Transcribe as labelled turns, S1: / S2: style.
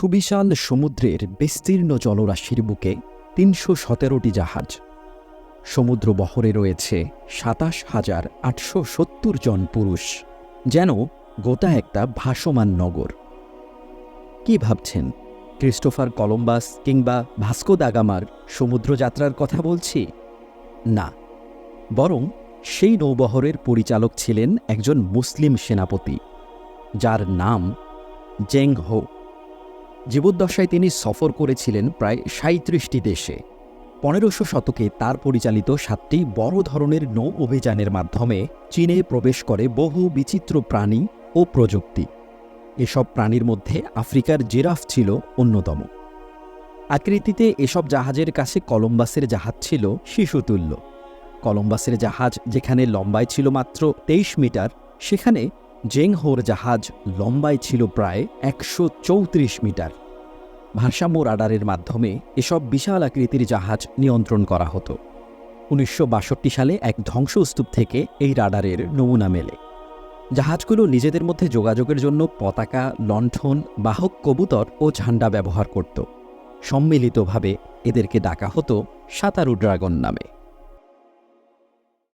S1: সুবিশাল সমুদ্রের বিস্তীর্ণ জলরাশির বুকে তিনশো সতেরোটি জাহাজ। সমুদ্র বহরে রয়েছে সাতাশ হাজার আটশো সত্তর জন পুরুষ, যেন গোটা একটা ভাসমান নগর। কি ভাবছেন? ক্রিস্টোফার কলম্বাস কিংবা ভাস্কো দাগামার সমুদ্রযাত্রার কথা বলছি? না, বরং সেই নৌবহরের পরিচালক ছিলেন একজন মুসলিম সেনাপতি, যার নাম জেং হো জীবদ্দশায় তিনি সফর করেছিলেন প্রায় সাঁত্রিশটি দেশে। পনেরোশো শতকে তার পরিচালিত সাতটি বড় ধরনের নৌ অভিযানের মাধ্যমে চীনে প্রবেশ করে বহু বিচিত্র প্রাণী ও প্রযুক্তি। এসব প্রাণীর মধ্যে আফ্রিকার জিরাফ ছিল অন্যতম। আকৃতিতে এসব জাহাজের কাছে কলম্বাসের জাহাজ ছিল শিশুতুল্য। কলম্বাসের জাহাজ যেখানে লম্বায় ছিল মাত্র তেইশ মিটার, সেখানে জেংহোর জাহাজ লম্বায় ছিল প্রায় একশো চৌত্রিশ মিটার। ভারসাম্য রাডারের মাধ্যমে এসব বিশাল আকৃতির জাহাজ নিয়ন্ত্রণ করা হতো। উনিশশো বাষট্টি সালে এক ধ্বংসস্তূপ থেকে এই রাডারের নমুনা মেলে। জাহাজগুলো নিজেদের মধ্যে যোগাযোগের জন্য পতাকা, লণ্ঠন, বাহক, কবুতর ও ঝান্ডা ব্যবহার করত। সম্মিলিতভাবে এদেরকে ডাকা হতো সাঁতারু ড্রাগন নামে।